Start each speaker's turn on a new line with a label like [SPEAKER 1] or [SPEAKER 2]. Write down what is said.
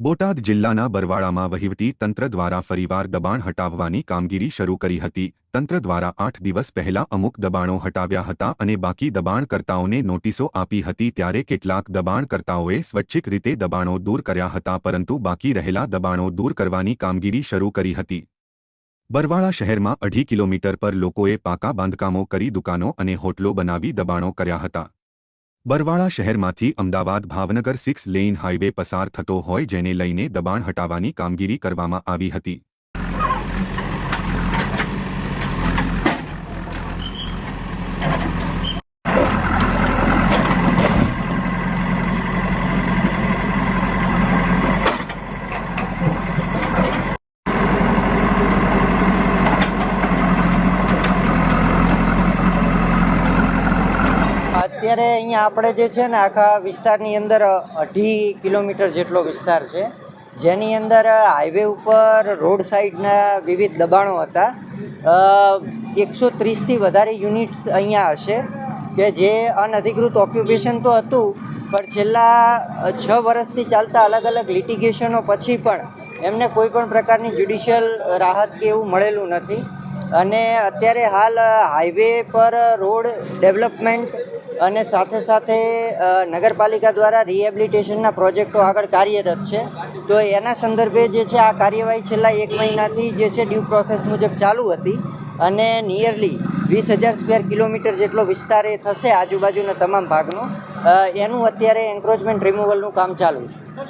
[SPEAKER 1] બોટાદ જિલ્લાના બરવાળામાં વહીવટી તંત્ર દ્વારા ફરીવાર દબાણ હટાવવાની કામગીરી શરૂ કરી હતી. તંત્ર દ્વારા આઠ દિવસ પહેલા અમુક દબાણો હટાવ્યા હતા અને બાકી દબાણકર્તાઓને નોટિસો આપી હતી ત્યારે કેટલાક દબાણકર્તાઓએ સ્વૈચ્છિક રીતે દબાણો દૂર કર્યા હતા પરંતુ બાકી રહેલા દબાણો દૂર કરવાની કામગીરી શરૂ કરી હતી. બરવાળા શહેરમાં અઢી કિલોમીટર પર લોકોએ પાકા બાંધકામો કરી દુકાનો અને હોટલો બનાવી દબાણો કર્યા હતા. બરવાળા શહેરમાંથી Ahmedabad Bhavnagar six lane highway પસાર થતો હોય જેને લઈને દબાણ હટાવવાની કામગીરી કરવામાં આવી હતી.
[SPEAKER 2] અત્યારે અહીંયા આપણે જે છે ને આખા વિસ્તારની અંદર અઢી કિલોમીટર જેટલો વિસ્તાર છે. જેની અંદર હાઈવે ઉપર, રોડ સાઈડના વિવિધ દબાણો હતા. એકસો ત્રીસથી વધારે યુનિટ્સ અહીંયા હશે, કે જે અનધિકૃત ઓક્યુપેશન તો હતું, પણ છેલ્લા છ વર્ષથી ચાલતા અલગ અલગ લિટિગેશનો પછી પણ એમને કોઈ પણ પ્રકારની જ્યુડિશિયલ રાહત કે એવું મળેલું નથી. અને અત્યારે હાલ હાઈવે પર રોડ ડેવલપમેન્ટ અને સાથે સાથે નગરપાલિકા દ્વારા રિહેબિલિટેશનના પ્રોજેક્ટો આગળ કાર્યરત છે. તો એના સંદર્ભે જે છે, આ કાર્યવાહી છેલ્લા એક મહિનાથી જે છે ડ્યુ પ્રોસેસ મુજબ ચાલુ હતી અને નિયરલી વીસ હજાર સ્ક્વેર કિલોમીટર જેટલો વિસ્તાર એ થશે આજુબાજુના તમામ ભાગનો. એનું અત્યારે એન્ક્રોચમેન્ટ રિમૂવલનું કામ ચાલુ છે.